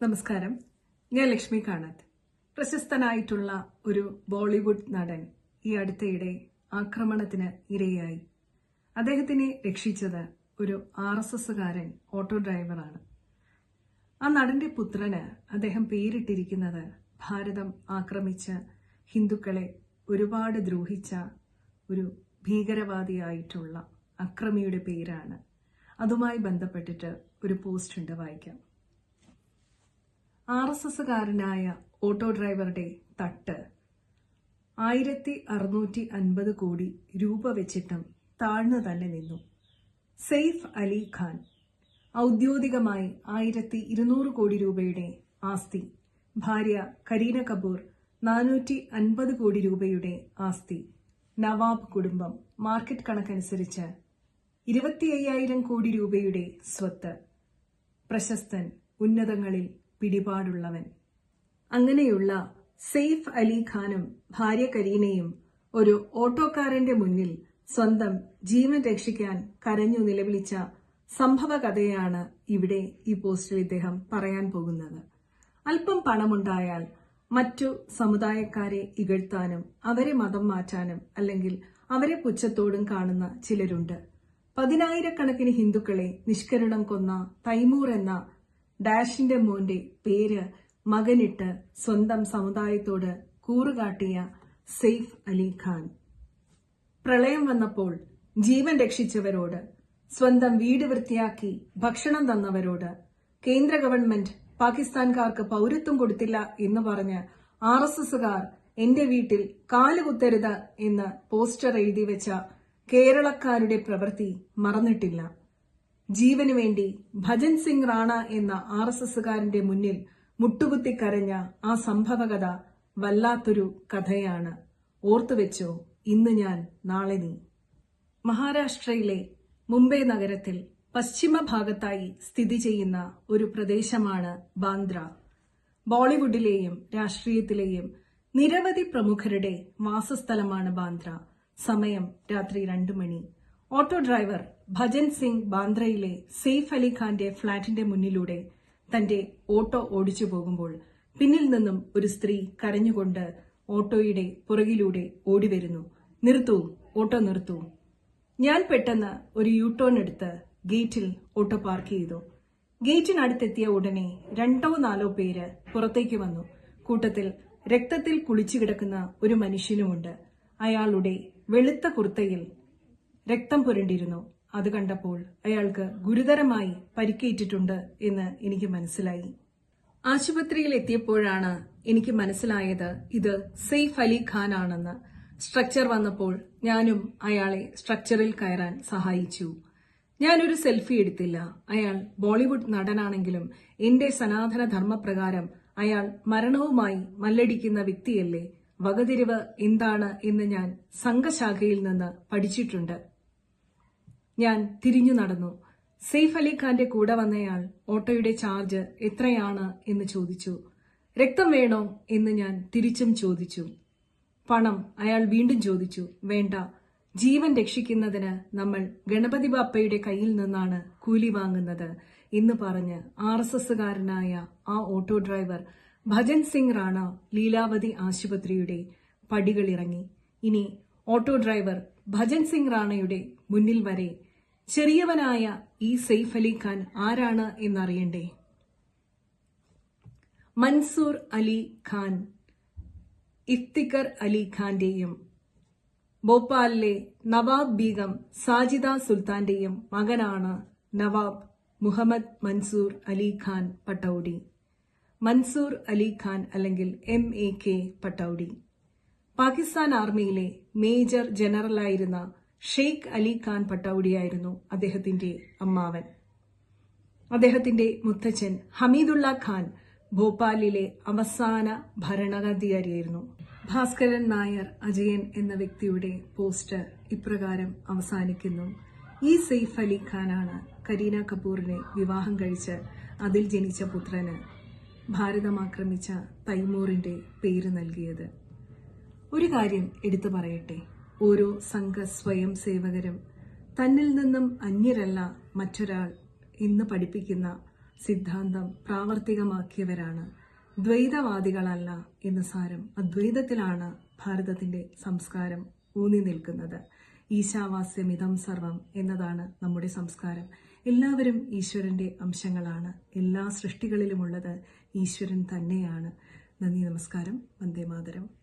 നമസ്കാരം. ഞാൻ ലക്ഷ്മി കാണത്ത്. പ്രശസ്തനായിട്ടുള്ള ഒരു ബോളിവുഡ് നടൻ ഈ അടുത്തയിടെ ആക്രമണത്തിന് ഇരയായി. അദ്ദേഹത്തിനെ രക്ഷിച്ചത് ഒരു ആർ എസ് എസ്സുകാരൻ ഓട്ടോ ഡ്രൈവറാണ്. ആ നടന്റെ പുത്രന് അദ്ദേഹം പേരിട്ടിരിക്കുന്നത് ഭാരതം ആക്രമിച്ച ഹിന്ദുക്കളെ ഒരുപാട് ദ്രോഹിച്ച ഒരു ഭീകരവാദിയായിട്ടുള്ള അക്രമിയുടെ പേരാണ്. അതുമായി ബന്ധപ്പെട്ടിട്ട് ഒരു പോസ്റ്റ് ഉണ്ട് വായിക്കാം. ആർ എസ് എസ്സുകാരനായ ഓട്ടോ ഡ്രൈവറുടെ തട്ട്. ആയിരത്തി അറുന്നൂറ്റി അൻപത് കോടി രൂപ വെച്ചിട്ടും താഴ്ന്നു തന്നെ നിന്നു. സെയ്ഫ് അലി ഖാൻ. ഔദ്യോഗികമായി ആയിരത്തി ഇരുന്നൂറ് കോടി രൂപയുടെ ആസ്തി. ഭാര്യ കരീന കപൂർ നാനൂറ്റി അൻപത് കോടി രൂപയുടെ ആസ്തി. നവാബ് കുടുംബം മാർക്കറ്റ് കണക്കനുസരിച്ച് ഇരുപത്തി അയ്യായിരം കോടി രൂപയുടെ സ്വത്ത്. പ്രശസ്തൻ ഉന്നതങ്ങളിൽ പിടിപാടുള്ളവൻ. അങ്ങനെയുള്ള സെയ്ഫ് അലി ഖാനും ഭാര്യ കരീനയും ഒരു ഓട്ടോക്കാരന്റെ മുന്നിൽ സ്വന്തം ജീവൻ രക്ഷിക്കാൻ കരഞ്ഞു നിലവിളിച്ച സംഭവ കഥയാണ് ഇവിടെ ഈ പോസ്റ്റിൽ ഇദ്ദേഹം പറയാൻ പോകുന്നത്. അല്പം പണമുണ്ടായാൽ മറ്റു സമുദായക്കാരെ ഇകഴ്ത്താനും അവരെ മതം മാറ്റാനും അല്ലെങ്കിൽ അവരെ പുച്ഛത്തോടും കാണുന്ന ചിലരുണ്ട്. പതിനായിരക്കണക്കിന് ഹിന്ദുക്കളെ നിഷ്കരണം കൊന്ന തൈമൂർ എന്ന ഡാഷിന്റെ മോന്റെ പേര് മകനിട്ട് സ്വന്തം സമുദായത്തോട് കൂറുകാട്ടിയ സെയ്ഫ് അലി ഖാൻ. പ്രളയം വന്നപ്പോൾ ജീവൻ രക്ഷിച്ചവരോട് സ്വന്തം വീട് വൃത്തിയാക്കി ഭക്ഷണം തന്നവരോട് കേന്ദ്ര ഗവൺമെന്റ് പാകിസ്ഥാൻകാർക്ക് പൗരത്വം കൊടുത്തില്ല എന്ന് പറഞ്ഞ് ആർ എസ് എസുകാർ എന്റെ വീട്ടിൽ കാലുകുത്തരുത് എന്ന് പോസ്റ്റർ എഴുതി വെച്ച കേരളക്കാരുടെ പ്രവൃത്തി മറന്നിട്ടില്ല. ജീവനു വേണ്ടി ഭജൻ സിംഗ് റാണ എന്ന ആർ എസ് എസുകാരന്റെ മുന്നിൽ മുട്ടുകുത്തി കരഞ്ഞ ആ സംഭവകഥ വല്ലാത്തൊരു കഥയാണ്. ഓർത്തുവെച്ചോ ഇന്ന് ഞാൻ നാളെ നീ. മഹാരാഷ്ട്രയിലെ മുംബൈ നഗരത്തിൽ പശ്ചിമ ഭാഗത്തായി സ്ഥിതി ചെയ്യുന്ന ഒരു പ്രദേശമാണ് ബാന്ദ്ര. ബോളിവുഡിലെയും രാഷ്ട്രീയത്തിലെയും നിരവധി പ്രമുഖരുടെ വാസസ്ഥലമാണ് ബാന്ദ്ര. സമയം രാത്രി രണ്ടു മണി. ഓട്ടോ ഡ്രൈവർ ഭജൻ സിംഗ് ബാന്ദ്രയിലെ സെയ്ഫ് അലി ഖാന്റെ ഫ്ളാറ്റിന്റെ മുന്നിലൂടെ തന്റെ ഓട്ടോ ഓടിച്ചു പോകുമ്പോൾ പിന്നിൽ നിന്നും ഒരു സ്ത്രീ കരഞ്ഞുകൊണ്ട് ഓട്ടോയുടെ പുറകിലൂടെ ഓടിവരുന്നു. നിർത്തൂ ഓട്ടോ നിർത്തൂ. ഞാൻ പെട്ടെന്ന് ഒരു യൂട്ടേൺ ടേൺ എടുത്ത് ഗേറ്റിൽ ഓട്ടോ പാർക്ക് ചെയ്തു. ഗേറ്റിനടുത്തെത്തിയ ഉടനെ രണ്ടോ നാലോ പേര് പുറത്തേക്ക് വന്നു. കൂട്ടത്തിൽ രക്തത്തിൽ കുളിച്ചു കിടക്കുന്ന ഒരു മനുഷ്യനുമുണ്ട്. അയാളുടെ വെളുത്ത കുർത്തയിൽ രക്തം പുരണ്ടിരുന്നു. അത് കണ്ടപ്പോൾ അയാൾക്ക് ഗുരുതരമായി പരിക്കേറ്റിട്ടുണ്ട് എന്ന് എനിക്ക് മനസ്സിലായി. ആശുപത്രിയിൽ എത്തിയപ്പോഴാണ് എനിക്ക് മനസ്സിലായത് ഇത് സെയ്ഫ് അലി ഖാൻ ആണെന്ന്. സ്ട്രക്ചർ വന്നപ്പോൾ ഞാനും അയാളെ സ്ട്രക്ചറിൽ കയറാൻ സഹായിച്ചു. ഞാനൊരു സെൽഫി എടുത്തില്ല. അയാൾ ബോളിവുഡ് നടനാണെങ്കിലും എന്റെ സനാതന ധർമ്മപ്രകാരം അയാൾ മരണവുമായി മല്ലടിക്കുന്ന വ്യക്തിയല്ലേ? വകതിരിവ് എന്താണ് എന്ന് ഞാൻ സംഘശാഖയിൽ നിന്ന് പഠിച്ചിട്ടുണ്ട്. ഞാൻ തിരിഞ്ഞു നടന്നു. സെയ്ഫ് അലി ഖാന്റെ കൂടെ വന്നയാൾ ഓട്ടോയുടെ ചാർജ് എത്രയാണ് എന്ന് ചോദിച്ചു. രക്തം വേണോ എന്ന് ഞാൻ തിരിച്ചും ചോദിച്ചു. പണം അയാൾ വീണ്ടും ചോദിച്ചു. വേണ്ട. ജീവൻ രക്ഷിക്കുന്നതിന് നമ്മൾ ഗണപതി ബാപ്പയുടെ കയ്യിൽ നിന്നാണ് കൂലി വാങ്ങുന്നത് എന്ന് പറഞ്ഞ് ആർ എസ് എസ്സുകാരനായ ആ ഓട്ടോ ഡ്രൈവർ ഭജൻ സിംഗ് റാണ ലീലാവതി ആശുപത്രിയുടെ പടികളിറങ്ങി. ഇനി ഓട്ടോ ഡ്രൈവർ ഭജൻ സിംഗ് റാണയുടെ മുന്നിൽ വരെ ചെറിയവനായ ഈ സെയ്ഫ് അലി ഖാൻ ആരാണ് എന്നറിയണ്ടേ? മൻസൂർ അലി ഖാൻ ഇഫ്തിക്കർ അലി ഖാന്റെയും ഭോപ്പാലിലെ നവാബ് ബീഗം സാജിദ സുൽത്താന്റെയും മകനാണ് നവാബ് മുഹമ്മദ് മൻസൂർ അലി ഖാൻ പട്ടൗഡി മൻസൂർ അലി ഖാൻ അല്ലെങ്കിൽ M A K Pataudi Pakistan ആർമിയിലെ major ജനറലായിരുന്ന ഷെയ്ഖ് അലി ഖാൻ പട്ടൌഡിയായിരുന്നു അദ്ദേഹത്തിന്റെ അമ്മാവൻ. അദ്ദേഹത്തിന്റെ മുത്തച്ഛൻ ഹമീദുള്ള ഖാൻ ഭോപ്പാലിലെ അവസാന ഭരണാധികാരിയായിരുന്നു. ഭാസ്കരൻ നായർ അജയൻ എന്ന വ്യക്തിയുടെ പോസ്റ്റർ ഇപ്രകാരം അവസാനിക്കുന്നു. ഈ സെയ്ഫ് അലി ഖാനാണ് കരീന കപൂറിനെ വിവാഹം കഴിച്ച് അതിൽ ജനിച്ച പുത്രന് ഭാരതം ആക്രമിച്ച തൈമൂറിന്റെ പേര് നൽകിയത്. ഒരു കാര്യം എടുത്തു പറയട്ടെ. ഓരോ സംഘ സ്വയം സേവകരും തന്നിൽ നിന്നും അന്യരല്ല മറ്റൊരാൾ ഇന്ന് പഠിപ്പിക്കുന്ന സിദ്ധാന്തം പ്രാവർത്തികമാക്കിയവരാണ്. ദ്വൈതവാദികളല്ല എന്ന സാരം അദ്വൈതത്തിലാണ് ഭാരതത്തിന്റെ സംസ്കാരം ഊന്നി നിൽക്കുന്നത്. ഈശാവാസ്യമിതം സർവം എന്നതാണ് നമ്മുടെ സംസ്കാരം. എല്ലാവരും ഈശ്വരന്റെ അംശങ്ങളാണ്. എല്ലാ സൃഷ്ടികളിലുമുള്ളത് ഈശ്വരൻ തന്നെയാണ്. നന്ദി നമസ്കാരം. വന്ദേ മാതരം.